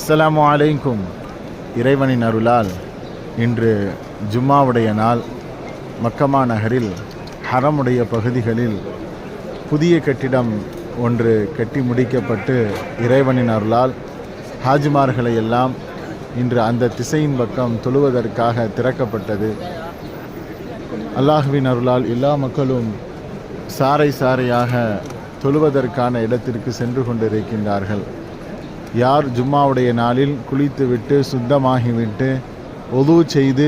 அஸ்ஸலாமு அலைக்கும் இறைவனின் அருளால் இன்று ஜும்மாவுடைய நாள். மக்கமா நகரில் ஹரமுடைய பகுதிகளில் புதிய கட்டிடம் ஒன்று கட்டி முடிக்கப்பட்டு இறைவனின் அருளால் ஹாஜிமார்களை எல்லாம் இன்று அந்த திசையின் பக்கம் தொழுவதற்காக திறக்கப்பட்டது. அல்லாஹுவின் அருளால் எல்லா மக்களும் சாறை சாறையாக தொழுவதற்கான இடத்திற்கு சென்று கொண்டிருக்கின்றார்கள். யார் ஜும்மாவுடைய நாளில் குளித்துவிட்டு சுத்தமாகிவிட்டு ஒது செய்து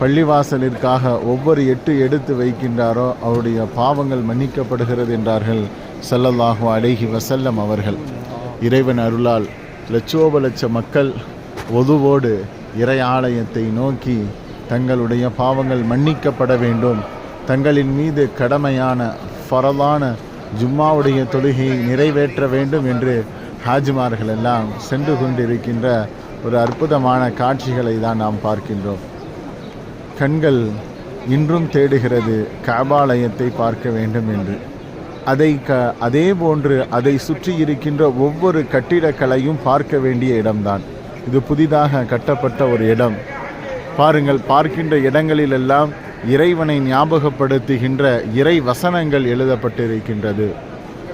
பள்ளிவாசலிற்காக ஒவ்வொரு எட்டு எடுத்து வைக்கின்றாரோ அவருடைய பாவங்கள் மன்னிக்கப்படுகிறது என்றார்கள் ஸல்லல்லாஹு அலைஹி வசல்லம் அவர்கள். இறைவன் அருளால் லட்சோப லட்ச மக்கள் ஒதுவோடு இறை ஆலயத்தை நோக்கி தங்களுடைய பாவங்கள் மன்னிக்கப்பட வேண்டும். தங்களின் மீது கடமையான ஃபரலான ஜும்மாவுடைய தொழுகையை நிறைவேற்ற வேண்டும் என்று ஹாஜிமார்கள் எல்லாம் சென்று கொண்டிருக்கின்ற ஒரு அற்புதமான காட்சிகளை தான் நாம் பார்க்கின்றோம். கண்கள் இன்றும் தேடுகிறது காபாலயத்தை பார்க்க வேண்டும் என்று. அதை க அதே போன்று அதை சுற்றி இருக்கின்ற ஒவ்வொரு கட்டிடக்கலையும் பார்க்க வேண்டிய இடம்தான். இது புதிதாக கட்டப்பட்ட ஒரு இடம். பாருங்கள் பார்க்கின்ற இடங்களிலெல்லாம் இறைவனை ஞாபகப்படுத்துகின்ற இறை வசனங்கள் எழுதப்பட்டிருக்கின்றது.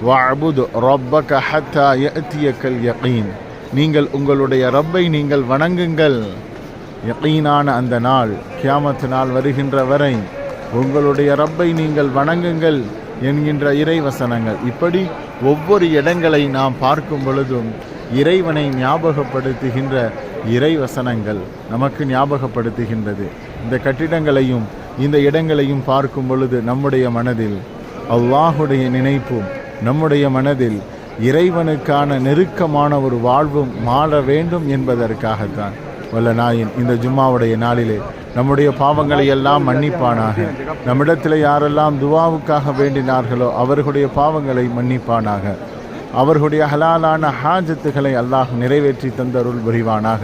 வாபுது ரப்பக ஹத்தா யஅதியக்கல் யகீன். நீங்கள் உங்களுடைய ரப்பை நீங்கள் வணங்குங்கள். யகீனான அந்த நாள் கியாமத்து நாள் வருகின்ற வரை உங்களுடைய ரப்பை நீங்கள் வணங்குங்கள் என்கின்ற இறை வசனங்கள் இப்படி ஒவ்வொரு இடங்களை நாம் பார்க்கும் பொழுதும் இறைவனை ஞாபகப்படுத்துகின்ற இறை வசனங்கள் நமக்கு ஞாபகப்படுத்துகின்றது. இந்த கட்டிடங்களையும் இந்த இடங்களையும் பார்க்கும் பொழுது நம்முடைய மனதில் அல்லாஹுடைய நினைப்பும் நம்முடைய மனதில் இறைவனுக்கான நெருக்கமான ஒரு வாழ்வும் மாற வேண்டும் என்பதற்காகத்தான். வல்ல நாயின் இந்த ஜும்மாவுடைய நாளிலே நம்முடைய பாவங்களை எல்லாம் மன்னிப்பானாக. நம்மிடத்தில் யாரெல்லாம் துவாவுக்காக வேண்டினார்களோ அவர்களுடைய பாவங்களை மன்னிப்பானாக. அவர்களுடைய ஹலாலான ஹாஜத்துகளை அல்லாஹ் நிறைவேற்றி தந்தருள் புரிவானாக.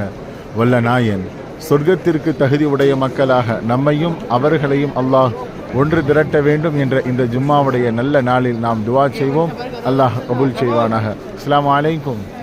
வல்ல நாயன் சொர்க்கத்திற்கு தகுதி உடைய மக்களாக நம்மையும் அவர்களையும் அல்லாஹ் ஒன்று திரட்ட வேண்டும் என்ற இந்த ஜும்மாவுடைய நல்ல நாளில் நாம் துவா செய்வோம். அல்லாஹ் கபூல் செய்வானாக. அஸ்லாம் வலைக்கும்